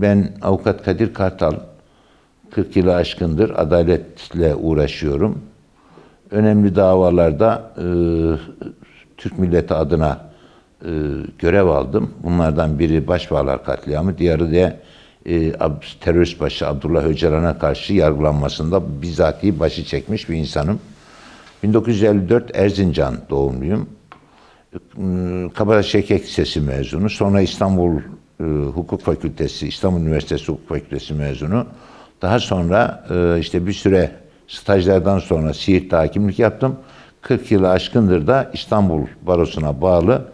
Ben avukat Kadir Kartal, 40 yılı aşkındır adaletle uğraşıyorum. Önemli davalarda e, Türk milleti adına e, görev aldım. Bunlardan biri Başbağlar katliamı, diğeri de e, terörist başı Abdullah Öcalan'a karşı yargılanmasında bizatihi başı çekmiş bir insanım. 1954 Erzincan doğumluyum. Iı, Kabataş Şekek Lisesi mezunu. Sonra İstanbul e, Hukuk Fakültesi, İstanbul Üniversitesi Hukuk Fakültesi mezunu. Daha sonra e, işte bir süre stajlardan sonra Siirt'te hakimlik yaptım. 40 yılı aşkındır da İstanbul Barosu'na bağlı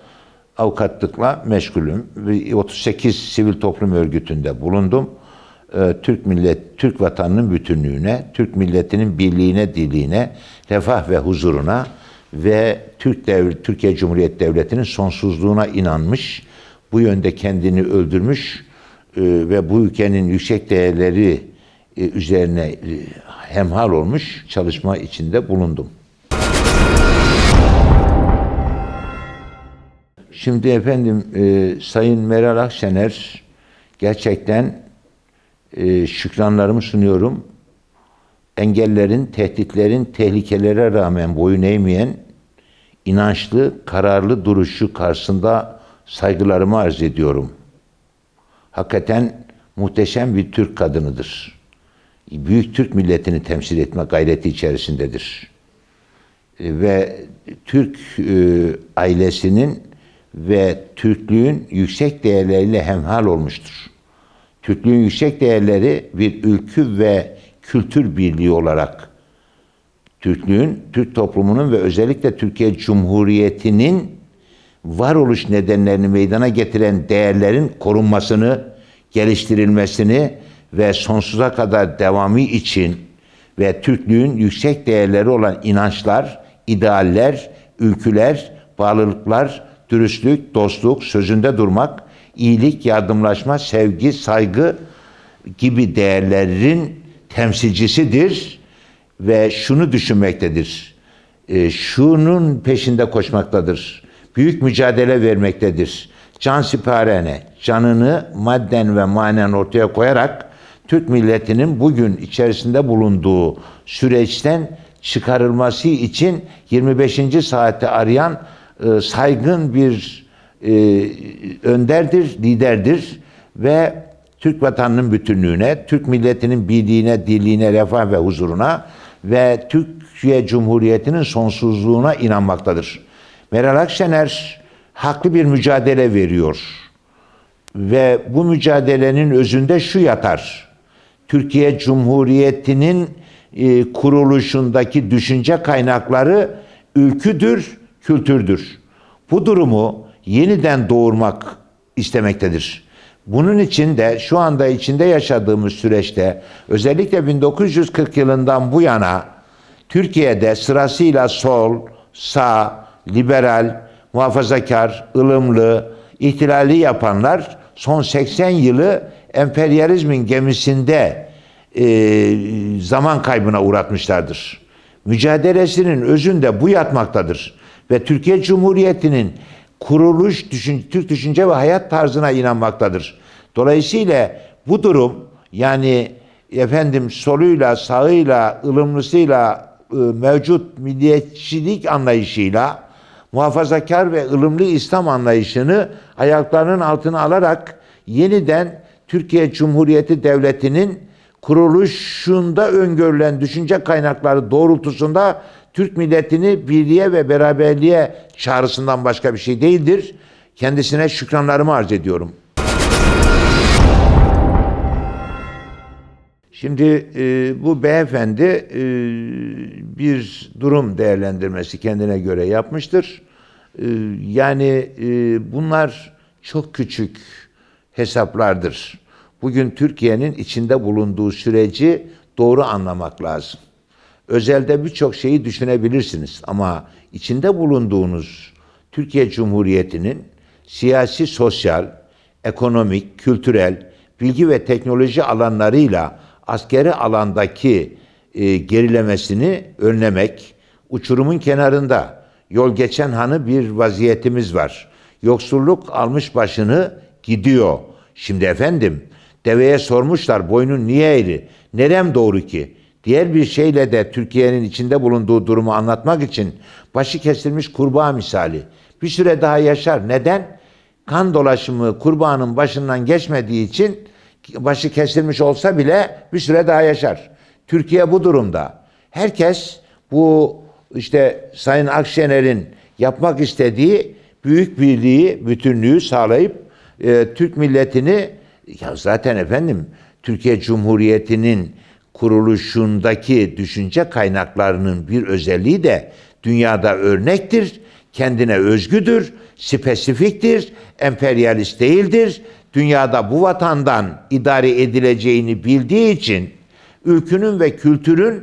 avukatlıkla meşgulüm. Ve 38 sivil toplum örgütünde bulundum. E, Türk millet, Türk vatanının bütünlüğüne, Türk milletinin birliğine, diliğine, refah ve huzuruna ve Türk devlet, Türkiye Cumhuriyeti Devleti'nin sonsuzluğuna inanmış, bu yönde kendini öldürmüş e, ve bu ülkenin yüksek değerleri e, üzerine e, hemhal olmuş çalışma içinde bulundum. Şimdi efendim Sayın Meral Akşener gerçekten şükranlarımı sunuyorum. Engellerin, tehditlerin, tehlikelere rağmen boyun eğmeyen inançlı, kararlı duruşu karşısında saygılarımı arz ediyorum. Hakikaten muhteşem bir Türk kadınıdır. Büyük Türk milletini temsil etme gayreti içerisindedir. E, ve Türk e, ailesinin ve Türklüğün yüksek değerleriyle hemhal olmuştur. Türklüğün yüksek değerleri bir ülkü ve kültür birliği olarak Türklüğün, Türk toplumunun ve özellikle Türkiye Cumhuriyeti'nin varoluş nedenlerini meydana getiren değerlerin korunmasını, geliştirilmesini ve sonsuza kadar devamı için ve Türklüğün yüksek değerleri olan inançlar, idealler, ülküler, bağlılıklar, dürüstlük, dostluk, sözünde durmak, iyilik, yardımlaşma, sevgi, saygı gibi değerlerin temsilcisidir ve şunu düşünmektedir. E, şunun peşinde koşmaktadır. Büyük mücadele vermektedir. Can siparene, canını madden ve manen ortaya koyarak Türk milletinin bugün içerisinde bulunduğu süreçten çıkarılması için 25. saati arayan e, saygın bir e, önderdir, liderdir ve Türk vatanının bütünlüğüne, Türk milletinin birliğine, dirliğine, refah ve huzuruna ve Türkiye Cumhuriyeti'nin sonsuzluğuna inanmaktadır. Meral Akşener haklı bir mücadele veriyor. Ve bu mücadelenin özünde şu yatar. Türkiye Cumhuriyeti'nin e, kuruluşundaki düşünce kaynakları ülküdür, kültürdür. Bu durumu yeniden doğurmak istemektedir. Bunun için de şu anda içinde yaşadığımız süreçte özellikle 1940 yılından bu yana Türkiye'de sırasıyla sol, sağ, liberal, muhafazakar, ılımlı, ihtilali yapanlar son 80 yılı emperyalizmin gemisinde e, zaman kaybına uğratmışlardır. Mücadelesinin özünde bu yatmaktadır. Ve Türkiye Cumhuriyeti'nin kuruluş, düşün, Türk düşünce ve hayat tarzına inanmaktadır. Dolayısıyla bu durum yani efendim soluyla, sağıyla, ılımlısıyla e, mevcut milliyetçilik anlayışıyla muhafazakar ve ılımlı İslam anlayışını ayaklarının altına alarak yeniden Türkiye Cumhuriyeti Devleti'nin kuruluşunda öngörülen düşünce kaynakları doğrultusunda Türk milletini birliğe ve beraberliğe çağrısından başka bir şey değildir. Kendisine şükranlarımı arz ediyorum. Şimdi e, bu beyefendi e, bir durum değerlendirmesi kendine göre yapmıştır. E, yani e, bunlar çok küçük hesaplardır. Bugün Türkiye'nin içinde bulunduğu süreci doğru anlamak lazım. Özelde birçok şeyi düşünebilirsiniz ama içinde bulunduğunuz Türkiye Cumhuriyeti'nin siyasi, sosyal, ekonomik, kültürel, bilgi ve teknoloji alanlarıyla askeri alandaki e, gerilemesini önlemek, uçurumun kenarında yol geçen hanı bir vaziyetimiz var. Yoksulluk almış başını gidiyor. Şimdi efendim Deveye sormuşlar boynun niye eğri? Nerem doğru ki? Diğer bir şeyle de Türkiye'nin içinde bulunduğu durumu anlatmak için başı kesilmiş kurbağa misali. Bir süre daha yaşar. Neden? Kan dolaşımı kurbağanın başından geçmediği için başı kesilmiş olsa bile bir süre daha yaşar. Türkiye bu durumda. Herkes bu işte Sayın Akşener'in yapmak istediği büyük birliği, bütünlüğü sağlayıp e, Türk milletini ya zaten efendim Türkiye Cumhuriyeti'nin kuruluşundaki düşünce kaynaklarının bir özelliği de dünyada örnektir, kendine özgüdür, spesifiktir, emperyalist değildir. Dünyada bu vatandan idare edileceğini bildiği için ülkünün ve kültürün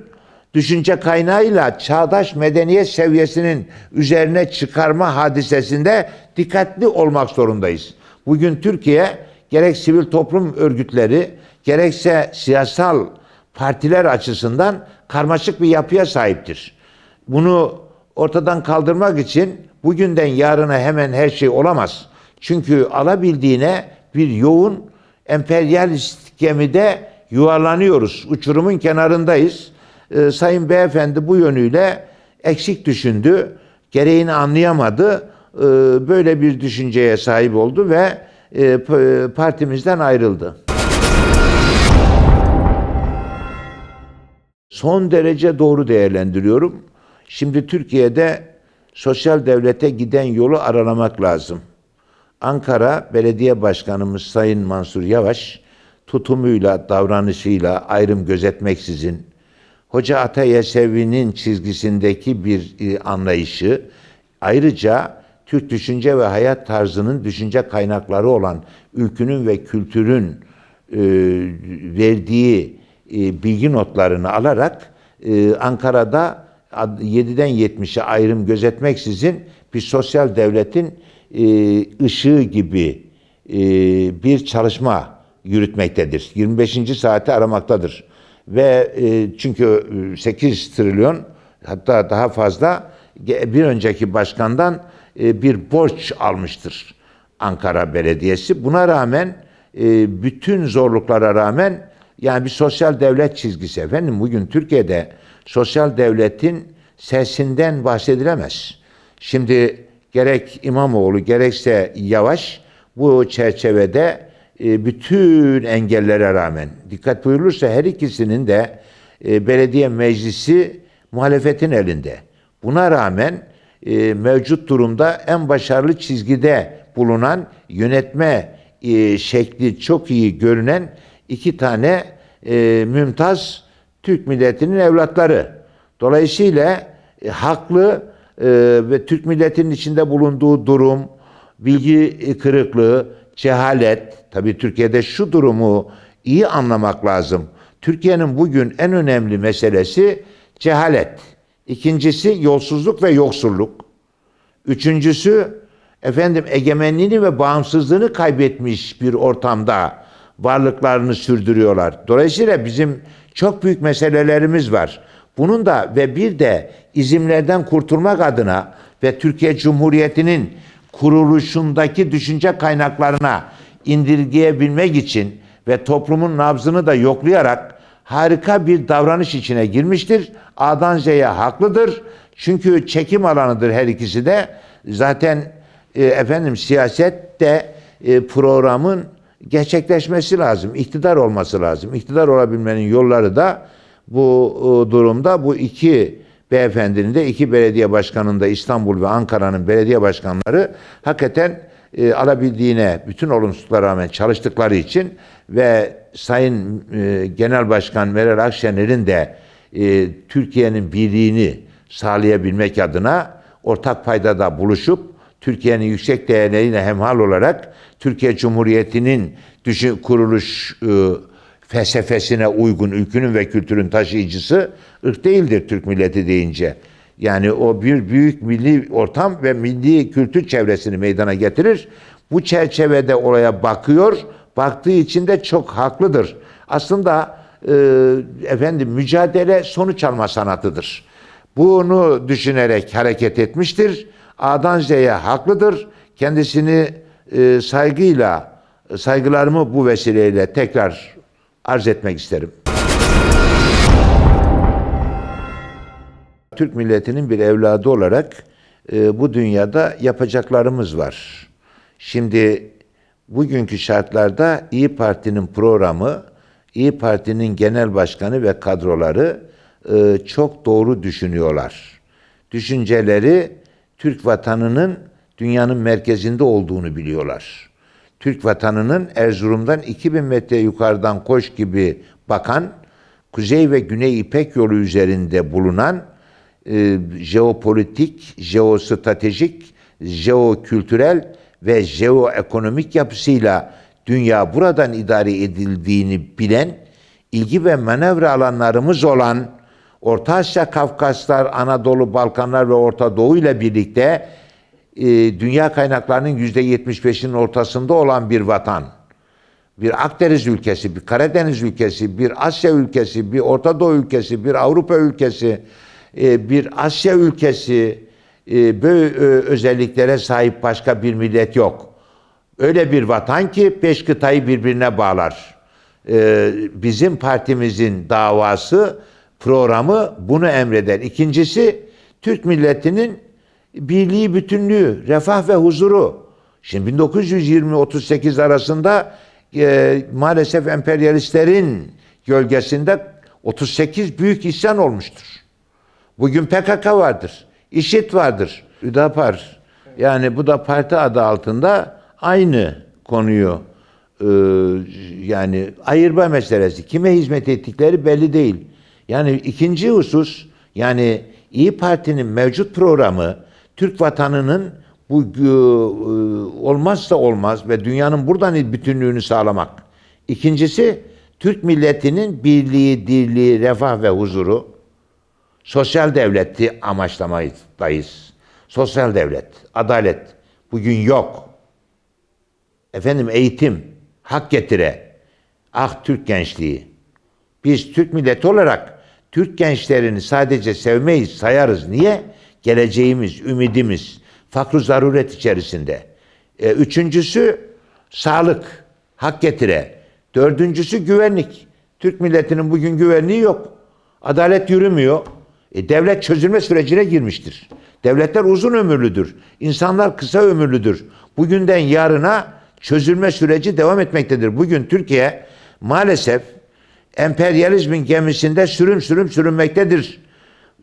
düşünce kaynağıyla çağdaş medeniyet seviyesinin üzerine çıkarma hadisesinde dikkatli olmak zorundayız. Bugün Türkiye gerek sivil toplum örgütleri gerekse siyasal partiler açısından karmaşık bir yapıya sahiptir. Bunu ortadan kaldırmak için bugünden yarına hemen her şey olamaz. Çünkü alabildiğine bir yoğun emperyalist gemide yuvarlanıyoruz. Uçurumun kenarındayız. Ee, Sayın Beyefendi bu yönüyle eksik düşündü. Gereğini anlayamadı. Ee, böyle bir düşünceye sahip oldu ve e, p- partimizden ayrıldı. Son derece doğru değerlendiriyorum. Şimdi Türkiye'de sosyal devlete giden yolu aralamak lazım. Ankara Belediye Başkanımız Sayın Mansur Yavaş tutumuyla, davranışıyla ayrım gözetmeksizin Hoca Ata Yesevi'nin çizgisindeki bir e, anlayışı ayrıca Türk düşünce ve hayat tarzının düşünce kaynakları olan ülkünün ve kültürün e, verdiği e, bilgi notlarını alarak Ankara'da ad- 7'den 70'e ayrım gözetmeksizin bir sosyal devletin ışığı gibi bir çalışma yürütmektedir. 25. saati aramaktadır. Ve e, çünkü e, 8 trilyon hatta daha fazla bir önceki başkandan e, bir borç almıştır Ankara Belediyesi. Buna rağmen e, bütün zorluklara rağmen yani bir sosyal devlet çizgisi efendim bugün Türkiye'de sosyal devletin sesinden bahsedilemez. Şimdi gerek İmamoğlu gerekse Yavaş bu çerçevede e, bütün engellere rağmen dikkat buyurulursa her ikisinin de e, belediye meclisi muhalefetin elinde. Buna rağmen e, mevcut durumda en başarılı çizgide bulunan yönetme e, şekli çok iyi görünen iki tane e, mümtaz Türk milletinin evlatları. Dolayısıyla e, haklı e, ve Türk milletinin içinde bulunduğu durum, bilgi kırıklığı, cehalet, tabii Türkiye'de şu durumu iyi anlamak lazım. Türkiye'nin bugün en önemli meselesi cehalet. İkincisi yolsuzluk ve yoksulluk. Üçüncüsü efendim egemenliğini ve bağımsızlığını kaybetmiş bir ortamda varlıklarını sürdürüyorlar. Dolayısıyla bizim çok büyük meselelerimiz var. Bunun da ve bir de izimlerden kurtulmak adına ve Türkiye Cumhuriyeti'nin kuruluşundaki düşünce kaynaklarına indirgeyebilmek için ve toplumun nabzını da yoklayarak harika bir davranış içine girmiştir. A'dan Z'ye haklıdır. Çünkü çekim alanıdır her ikisi de. Zaten e, efendim siyasette e, programın gerçekleşmesi lazım. İktidar olması lazım. İktidar olabilmenin yolları da bu e, durumda bu iki beyefendinin de iki belediye başkanının da İstanbul ve Ankara'nın belediye başkanları hakikaten e, alabildiğine bütün olumsuzluklara rağmen çalıştıkları için ve Sayın e, Genel Başkan Meral Akşener'in de e, Türkiye'nin birliğini sağlayabilmek adına ortak paydada buluşup Türkiye'nin yüksek değerlerine hemhal olarak Türkiye Cumhuriyeti'nin düşün, kuruluş e, felsefesine uygun ülkünün ve kültürün taşıyıcısı ırk değildir Türk milleti deyince. Yani o bir büyük milli ortam ve milli kültür çevresini meydana getirir. Bu çerçevede olaya bakıyor, baktığı için de çok haklıdır. Aslında e, efendim mücadele sonuç alma sanatıdır. Bunu düşünerek hareket etmiştir. A'dan Z'ye haklıdır. Kendisini e, saygıyla Saygılarımı bu vesileyle tekrar arz etmek isterim. Türk milletinin bir evladı olarak e, bu dünyada yapacaklarımız var. Şimdi bugünkü şartlarda İyi Parti'nin programı, İyi Parti'nin genel başkanı ve kadroları e, çok doğru düşünüyorlar. Düşünceleri Türk vatanının dünyanın merkezinde olduğunu biliyorlar. Türk vatanının Erzurum'dan 2000 metre yukarıdan koş gibi bakan, Kuzey ve Güney İpek yolu üzerinde bulunan e, jeopolitik, jeostratejik, jeokültürel ve jeoekonomik yapısıyla dünya buradan idare edildiğini bilen, ilgi ve manevra alanlarımız olan Orta Asya, Kafkaslar, Anadolu, Balkanlar ve Orta Doğu ile birlikte e, dünya kaynaklarının yüzde 75'inin ortasında olan bir vatan bir Akdeniz ülkesi, bir Karadeniz ülkesi, bir Asya ülkesi, bir Orta Doğu ülkesi, bir Avrupa ülkesi, bir Asya ülkesi e, böyle e, özelliklere sahip başka bir millet yok. Öyle bir vatan ki beş kıtayı birbirine bağlar. Bizim partimizin davası, programı bunu emreder. İkincisi Türk milletinin birliği, bütünlüğü, refah ve huzuru. Şimdi 1920-38 arasında e, maalesef emperyalistlerin gölgesinde 38 büyük isyan olmuştur. Bugün PKK vardır, IŞİD vardır, Üdapar. Yani bu da parti adı altında aynı konuyu e, yani ayırma meselesi. Kime hizmet ettikleri belli değil. Yani ikinci husus yani İyi Parti'nin mevcut programı Türk vatanının bu e, olmazsa olmaz ve dünyanın buradan bütünlüğünü sağlamak. İkincisi Türk milletinin birliği, dirliği, refah ve huzuru sosyal devleti amaçlamaktayız. Sosyal devlet, adalet bugün yok. Efendim eğitim, hak getire. Ah Türk gençliği. Biz Türk milleti olarak Türk gençlerini sadece sevmeyiz, sayarız. Niye? Geleceğimiz, ümidimiz, fakru zaruret içerisinde. E, üçüncüsü sağlık, hak getire. Dördüncüsü güvenlik. Türk milletinin bugün güvenliği yok. Adalet yürümüyor. E, devlet çözülme sürecine girmiştir. Devletler uzun ömürlüdür. İnsanlar kısa ömürlüdür. Bugünden yarına çözülme süreci devam etmektedir. Bugün Türkiye maalesef emperyalizmin gemisinde sürüm sürüm sürünmektedir.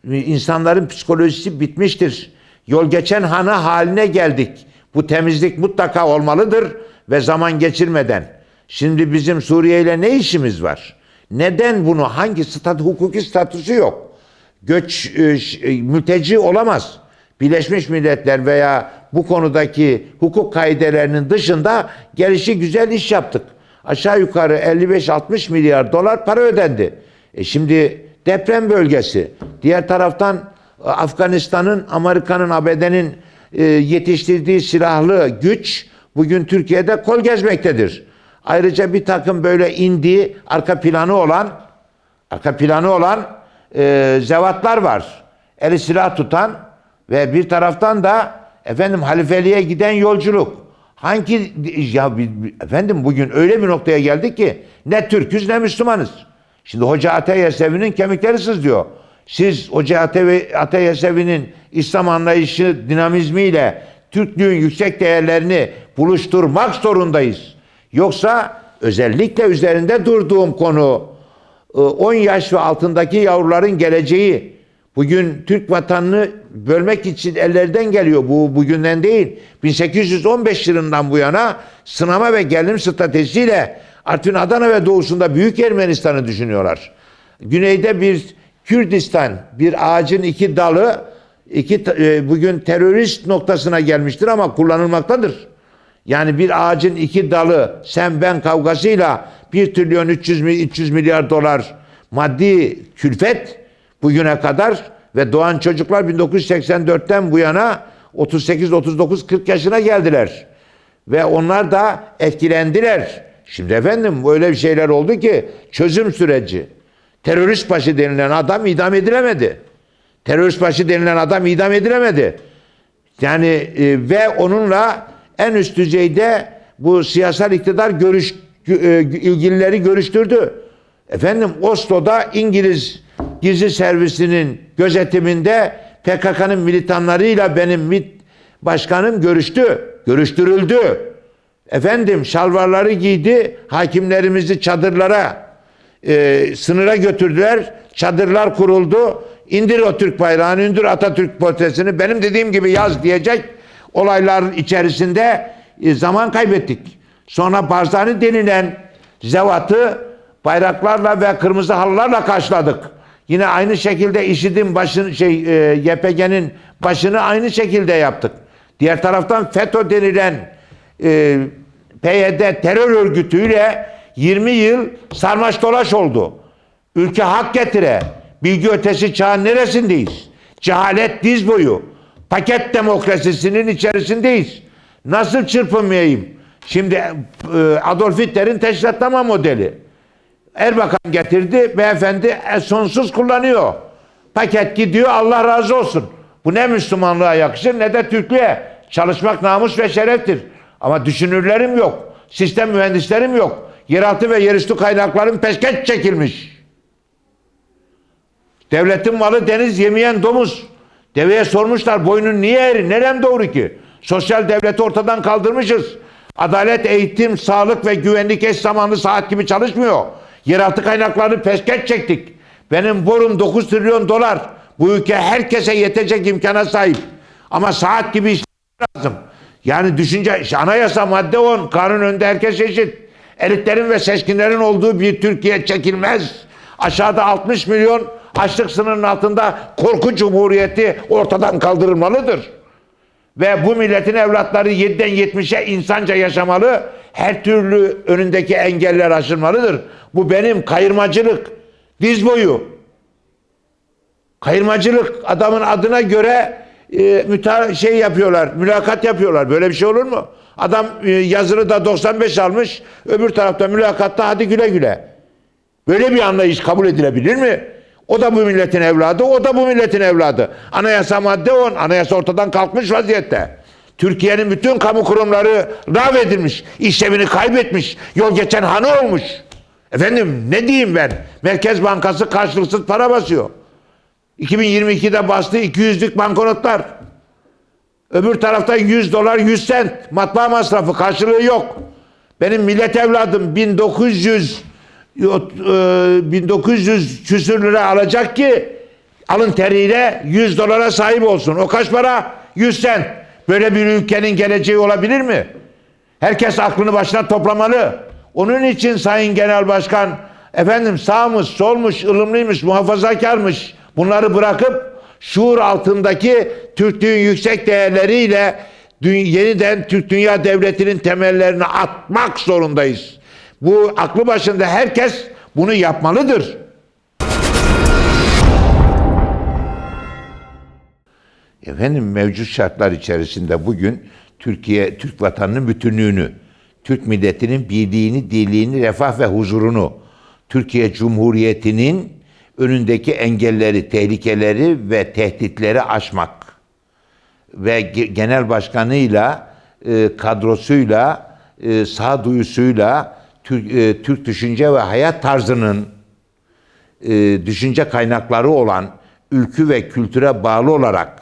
İnsanların psikolojisi bitmiştir. Yol geçen hana haline geldik. Bu temizlik mutlaka olmalıdır ve zaman geçirmeden. Şimdi bizim Suriye ile ne işimiz var? Neden bunu hangi stat hukuki statüsü yok? Göç e, e, mülteci olamaz. Birleşmiş Milletler veya bu konudaki hukuk kaidelerinin dışında gelişi güzel iş yaptık. Aşağı yukarı 55-60 milyar dolar para ödendi. E şimdi deprem bölgesi. Diğer taraftan Afganistan'ın, Amerika'nın, ABD'nin e, yetiştirdiği silahlı güç bugün Türkiye'de kol gezmektedir. Ayrıca bir takım böyle indi, arka planı olan, arka planı olan e, zevatlar var. Eli silah tutan ve bir taraftan da efendim halifeliğe giden yolculuk. Hangi ya efendim bugün öyle bir noktaya geldik ki ne Türküz ne Müslümanız. Şimdi Hoca Ate Yesevi'nin kemikleri sızlıyor. Siz Hoca Ate, Ate Yesevi'nin İslam anlayışı dinamizmiyle Türklüğün yüksek değerlerini buluşturmak zorundayız. Yoksa özellikle üzerinde durduğum konu 10 e, yaş ve altındaki yavruların geleceği bugün Türk vatanını bölmek için ellerden geliyor. Bu bugünden değil. 1815 yılından bu yana sınama ve gerilim stratejisiyle Artvin, Adana ve doğusunda Büyük Ermenistan'ı düşünüyorlar. Güneyde bir Kürdistan, bir ağacın iki dalı iki e, bugün terörist noktasına gelmiştir ama kullanılmaktadır. Yani bir ağacın iki dalı sen ben kavgasıyla 1 trilyon 300, 300 milyar dolar maddi külfet bugüne kadar ve doğan çocuklar 1984'ten bu yana 38, 39, 40 yaşına geldiler. Ve onlar da etkilendiler. Şimdi efendim böyle bir şeyler oldu ki çözüm süreci. Terörist başı denilen adam idam edilemedi. Terörist başı denilen adam idam edilemedi. Yani e, ve onunla en üst düzeyde bu siyasal iktidar görüş ilgilileri görüştürdü. Efendim Oslo'da İngiliz gizli servisinin gözetiminde PKK'nın militanlarıyla benim MİT başkanım görüştü. Görüştürüldü. Efendim şalvarları giydi. Hakimlerimizi çadırlara e, sınıra götürdüler. Çadırlar kuruldu. İndir o Türk bayrağını, indir Atatürk portresini. Benim dediğim gibi yaz diyecek olaylar içerisinde e, zaman kaybettik. Sonra Barzani denilen zevatı bayraklarla ve kırmızı halılarla karşıladık. Yine aynı şekilde IŞİD'in başını şey e, YPG'nin başını aynı şekilde yaptık. Diğer taraftan FETÖ denilen e, PYD terör örgütüyle 20 yıl sarmaş dolaş oldu. Ülke hak getire. Bilgi ötesi çağın neresindeyiz? Cehalet diz boyu. Paket demokrasisinin içerisindeyiz. Nasıl çırpınmayayım? Şimdi e, Adolf Hitler'in teşkilatlama modeli. Erbakan getirdi, beyefendi e, sonsuz kullanıyor. Paket gidiyor, Allah razı olsun. Bu ne Müslümanlığa yakışır ne de Türklüğe. Çalışmak namus ve şereftir. Ama düşünürlerim yok. Sistem mühendislerim yok. Yeraltı ve yerüstü kaynakların peşkeş çekilmiş. Devletin malı deniz yemeyen domuz. Deveye sormuşlar boynun niye eğri? Nerem doğru ki? Sosyal devleti ortadan kaldırmışız. Adalet, eğitim, sağlık ve güvenlik eş zamanlı saat gibi çalışmıyor. Yeraltı kaynaklarını peşkeş çektik. Benim borum 9 trilyon dolar. Bu ülke herkese yetecek imkana sahip. Ama saat gibi iş lazım. Yani düşünce işte anayasa madde 10 kanun önünde herkes eşit. Elitlerin ve seçkinlerin olduğu bir Türkiye çekilmez. Aşağıda 60 milyon açlık sınırının altında korku cumhuriyeti ortadan kaldırılmalıdır. Ve bu milletin evlatları 7'den 70'e insanca yaşamalı. Her türlü önündeki engeller aşılmalıdır. Bu benim kayırmacılık. Diz boyu. Kayırmacılık adamın adına göre e, müta şey yapıyorlar, mülakat yapıyorlar. Böyle bir şey olur mu? Adam e, yazılı da 95 almış, öbür tarafta mülakatta hadi güle güle. Böyle bir anlayış kabul edilebilir mi? O da bu milletin evladı, o da bu milletin evladı. Anayasa madde 10, anayasa ortadan kalkmış vaziyette. Türkiye'nin bütün kamu kurumları rav edilmiş, işlevini kaybetmiş, yol geçen hanı olmuş. Efendim ne diyeyim ben? Merkez Bankası karşılıksız para basıyor. 2022'de bastığı 200'lük banknotlar. Öbür tarafta 100 dolar 100 sent matbaa masrafı karşılığı yok. Benim millet evladım 1900 e, 1900 küsür lira alacak ki alın teriyle 100 dolara sahip olsun. O kaç para? 100 sent. Böyle bir ülkenin geleceği olabilir mi? Herkes aklını başına toplamalı. Onun için Sayın Genel Başkan efendim sağmış, solmuş, ılımlıymış, muhafazakarmış bunları bırakıp şuur altındaki Türklüğün yüksek değerleriyle yeniden Türk Dünya Devleti'nin temellerini atmak zorundayız. Bu aklı başında herkes bunu yapmalıdır. Efendim mevcut şartlar içerisinde bugün Türkiye, Türk vatanının bütünlüğünü, Türk milletinin birliğini, dirliğini, refah ve huzurunu, Türkiye Cumhuriyeti'nin önündeki engelleri, tehlikeleri ve tehditleri aşmak ve ge- genel başkanıyla, e, kadrosuyla, e, sağduyusuyla Türk, e, Türk düşünce ve hayat tarzının e, düşünce kaynakları olan ülkü ve kültüre bağlı olarak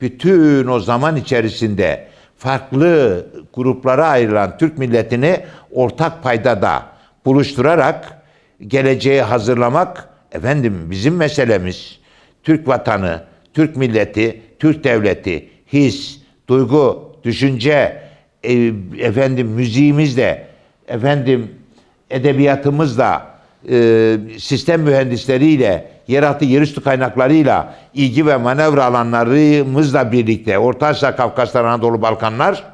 bütün o zaman içerisinde farklı gruplara ayrılan Türk milletini ortak paydada buluşturarak geleceğe hazırlamak efendim bizim meselemiz. Türk vatanı, Türk milleti, Türk devleti, his, duygu, düşünce, e, efendim müziğimizle, efendim edebiyatımızla, e, sistem mühendisleriyle, yeraltı yerüstü kaynaklarıyla, ilgi ve manevra alanlarımızla birlikte Orta Asya, Kafkaslar, Anadolu, Balkanlar,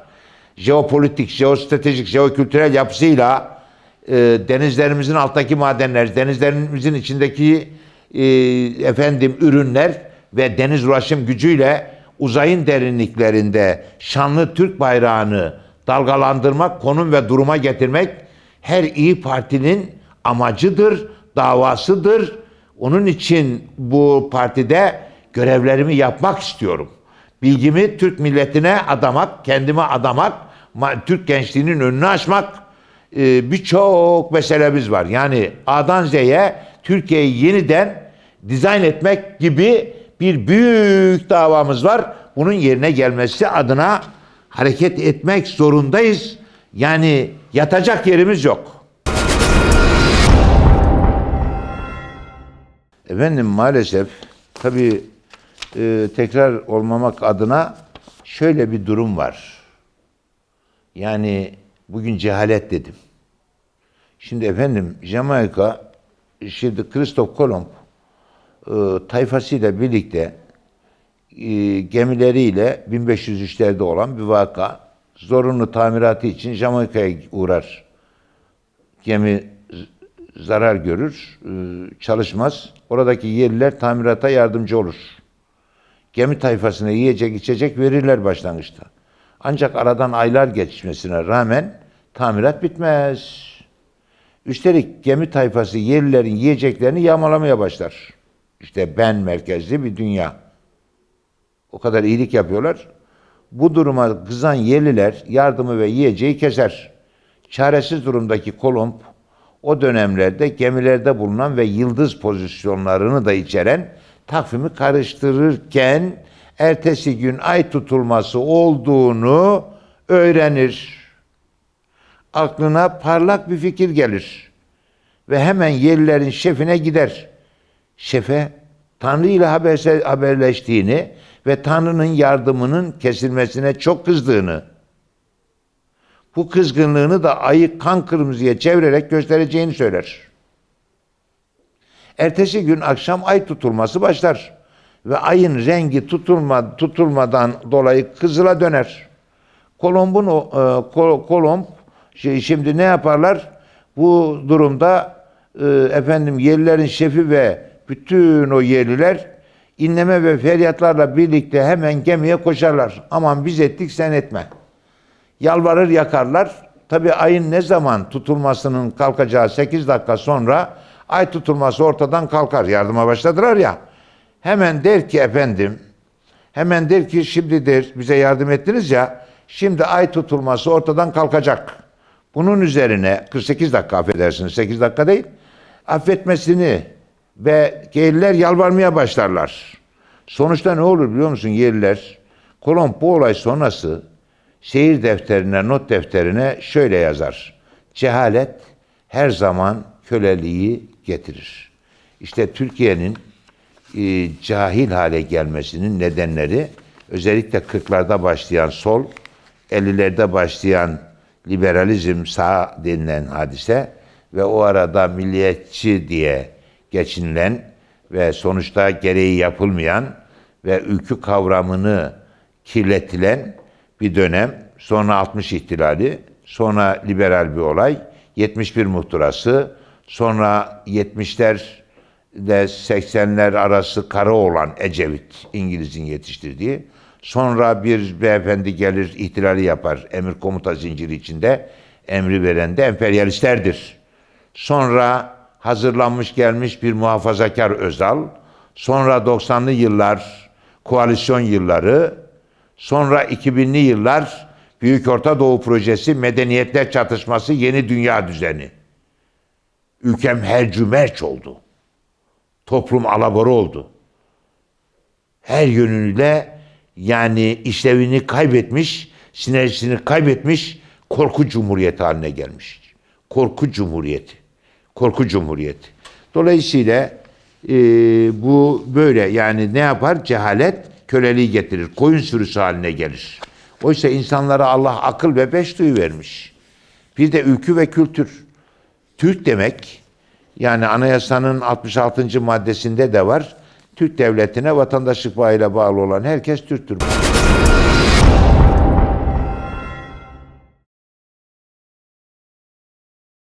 jeopolitik, jeostratejik, jeokültürel yapısıyla e, denizlerimizin alttaki madenler, denizlerimizin içindeki e, efendim ürünler ve deniz ulaşım gücüyle uzayın derinliklerinde şanlı Türk bayrağını dalgalandırmak, konum ve duruma getirmek her iyi partinin amacıdır, davasıdır. Onun için bu partide görevlerimi yapmak istiyorum. Bilgimi Türk milletine adamak, kendime adamak, ma- Türk gençliğinin önünü açmak e, birçok meselemiz var. Yani A'dan Z'ye Türkiye'yi yeniden dizayn etmek gibi bir büyük davamız var. Bunun yerine gelmesi adına hareket etmek zorundayız. Yani yatacak yerimiz yok. Efendim maalesef tabii e, tekrar olmamak adına şöyle bir durum var. Yani bugün cehalet dedim. Şimdi efendim Jamaika, şimdi Christoph Kolomb e, tayfasıyla birlikte e, gemileriyle 1503'lerde olan bir vaka zorunlu tamiratı için Jamaika'ya uğrar. Gemi zarar görür, e, çalışmaz. Oradaki yerliler tamirata yardımcı olur. Gemi tayfasına yiyecek içecek verirler başlangıçta. Ancak aradan aylar geçmesine rağmen tamirat bitmez. Üstelik gemi tayfası yerlilerin yiyeceklerini yağmalamaya başlar. İşte ben merkezli bir dünya. O kadar iyilik yapıyorlar. Bu duruma kızan yerliler yardımı ve yiyeceği keser. Çaresiz durumdaki Kolomb o dönemlerde gemilerde bulunan ve yıldız pozisyonlarını da içeren takvimi karıştırırken ertesi gün ay tutulması olduğunu öğrenir. Aklına parlak bir fikir gelir ve hemen yerlilerin şefine gider. Şefe Tanrı ile haberleştiğini ve Tanrı'nın yardımının kesilmesine çok kızdığını, bu kızgınlığını da ayı kan kırmızıya çevirerek göstereceğini söyler. Ertesi gün akşam ay tutulması başlar ve ayın rengi tutulma, tutulmadan dolayı kızıla döner. Kolomb'un e, Kol- Kolomb şey, şimdi ne yaparlar? Bu durumda e, efendim yerlilerin şefi ve bütün o yerliler inleme ve feryatlarla birlikte hemen gemiye koşarlar. Aman biz ettik sen etme. Yalvarır yakarlar. Tabi ayın ne zaman tutulmasının kalkacağı 8 dakika sonra ay tutulması ortadan kalkar. Yardıma başladılar ya. Hemen der ki efendim hemen der ki şimdi der bize yardım ettiniz ya şimdi ay tutulması ortadan kalkacak. Bunun üzerine 48 dakika affedersiniz 8 dakika değil affetmesini ve yerliler yalvarmaya başlarlar. Sonuçta ne olur biliyor musun yerliler? Kolomb bu olay sonrası şehir defterine, not defterine şöyle yazar. Cehalet her zaman köleliği getirir. İşte Türkiye'nin e, cahil hale gelmesinin nedenleri özellikle 40'larda başlayan sol, 50'lerde başlayan liberalizm sağ denilen hadise ve o arada milliyetçi diye geçinilen ve sonuçta gereği yapılmayan ve ülkü kavramını kirletilen bir dönem, sonra 60 ihtilali, sonra liberal bir olay, 71 muhtırası, sonra 70'ler ile 80'ler arası kara olan Ecevit, İngiliz'in yetiştirdiği. Sonra bir beyefendi gelir ihtilali yapar emir komuta zinciri içinde. Emri veren de emperyalistlerdir. Sonra hazırlanmış gelmiş bir muhafazakar Özal. Sonra 90'lı yıllar koalisyon yılları. Sonra 2000'li yıllar Büyük Orta Doğu Projesi, medeniyetler çatışması, yeni dünya düzeni. Ülkem hercümerç oldu. Toplum alabora oldu. Her yönüyle yani işlevini kaybetmiş, sinerjisini kaybetmiş korku cumhuriyeti haline gelmiş. Korku cumhuriyeti. Korku cumhuriyeti. Dolayısıyla e, bu böyle yani ne yapar? Cehalet köleliği getirir. Koyun sürüsü haline gelir. Oysa insanlara Allah akıl ve beş duyu vermiş. Bir de ülkü ve kültür. Türk demek yani anayasanın 66. maddesinde de var. Türk devletine vatandaşlık bağıyla bağlı olan herkes Türktür.